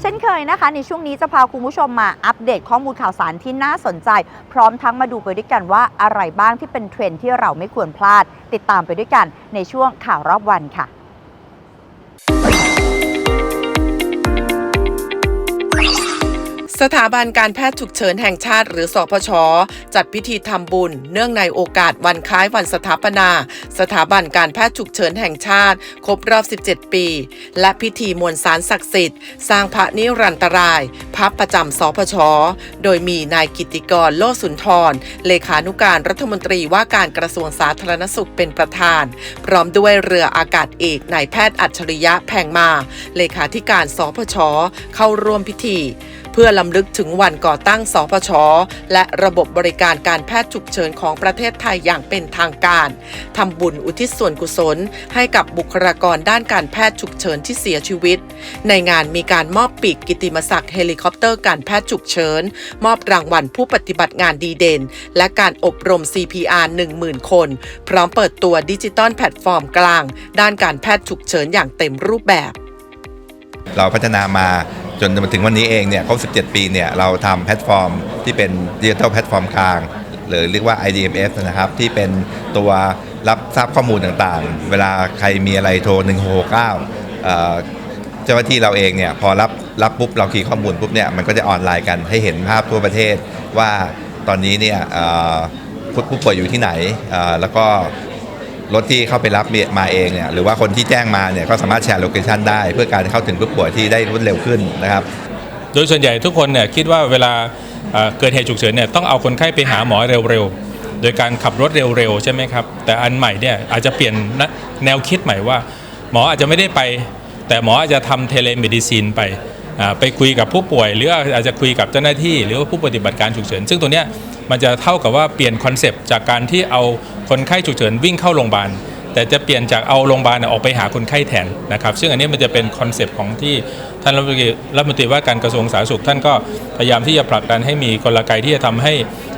เช่นเคยนะคะ ในช่วงนี้จะพาคุณผู้ชมมาอัปเดตข้อมูลข่าวสารที่น่าสนใจ พร้อมทั้งมาดูไปด้วยกันว่าอะไรบ้างที่เป็นเทรนด์ที่เราไม่ควรพลาด ติดตามไปด้วยกันในช่วงข่าวรอบวันค่ะ สถาบันการแพทย์ฉุกเฉินแห่งชาติหรือสพช จัดพิธีทำบุญ เนื่องในโอกาสวันคล้ายวันสถาปนา สถาบันการแพทย์ฉุกเฉินแห่งชาติ ครบรอบ 17 ปี และพิธีมวลสารศักดิ์สิทธิ์ สร้างพระนิรันตราย พระประจำสพช โดยมีนายกิติกรโลสุนทร เลขานุการรัฐมนตรีว่าการกระทรวงสาธารณสุขเป็นประธาน พร้อมด้วยเรืออากาศเอกนายแพทย์อัจฉริยะแพงมา เลขาธิการสพช เข้าร่วมพิธี พื่อลำลึกถึงวันก่อตั้งสพช และระบบบริการการแพทย์ฉุกเฉินของประเทศไทยอย่างเป็นทางการทำบุญอุทิศส่วนกุศล ให้กับบุคลากรด้านการแพทย์ฉุกเฉินที่เสียชีวิต ในงานมีการมอบปีกกิติมศักดิ์เฮลิคอปเตอร์การแพทย์ฉุกเฉิน มอบรางวัลผู้ปฏิบัติงานดีเด่น และการอบรม CPR 10,000 คน พร้อมเปิดตัวดิจิตอลแพลตฟอร์มกลาง ด้านการแพทย์ฉุกเฉินอย่างเต็มรูปแบบ เราพัฒนามา จนมาถึงวันนี้เองเนี่ยครบ 17 ปีเนี่ยเราทำแพลตฟอร์มที่เป็นดิจิทัลแพลตฟอร์มกลาง หรือเรียกว่า IDMS นะครับ ที่เป็นตัวรับทราบข้อมูลต่างๆ เวลาใครมีอะไรโทร 1669 เจ้าหน้าที่เราเองเนี่ยพอรับรับปุ๊บเราคีย์ข้อมูลปุ๊บเนี่ยมันก็จะออนไลน์กันให้เห็นภาพทั่วประเทศว่าตอนนี้เนี่ยผู้ป่วยอยู่ที่ไหนแล้วก็ รถที่เข้าไปรับมาเองเนี่ยหรือว่าคนที่แจ้งมาเนี่ยก็สามารถแชร์โลเคชันได้ เพื่อการเข้าถึงผู้ป่วยที่ได้รวดเร็วขึ้นนะครับ โดยส่วนใหญ่ทุกคนเนี่ยคิดว่าเวลาเกิดเหตุฉุกเฉินเนี่ยต้องเอาคนไข้ไปหาหมอเร็วๆ โดยการขับรถเร็วๆ ใช่ไหมครับ แต่อันใหม่เนี่ยอาจจะเปลี่ยนแนวคิดใหม่ว่า หมออาจจะไม่ได้ไป แต่หมออาจจะทำเทเลเมดิซินไปไปคุยกับผู้ป่วย หรืออาจจะคุยกับเจ้าหน้าที่ หรือว่าผู้ปฏิบัติการฉุกเฉิน ซึ่งตัวเนี้ย มันจะเท่ากับว่าเปลี่ยนคอนเซปต์จากการที่เอาคนไข้ฉุกเฉินวิ่งเข้าโรงพยาบาลแต่จะเปลี่ยนจากเอาโรงพยาบาลออกไปหาคนไข้แทนนะครับ ซึ่งอันนี้มันจะเป็นคอนเซปต์ของที่ท่านรัฐมนตรีรัฐมนตรีว่าการกระทรวงสาธารณสุข ท่านก็พยายามที่จะผลักดันให้มีกลไกที่จะทำให้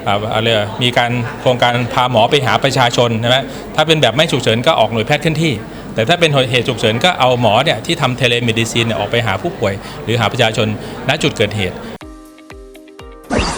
อ่าอะไรอะมีการโครงการพาหมอไปหาประชาชนใช่ไหมถ้าเป็นแบบไม่ฉุกเฉินก็ออกหน่วยแพทย์เคลื่อนที่ แต่ถ้าเป็นเหตุฉุกเฉินก็เอาหมอเนี่ยที่ทำเทเลเมดิซินเนี่ยออกไปหาผู้ป่วย หรือหาประชาชนณจุดเกิดเหตุ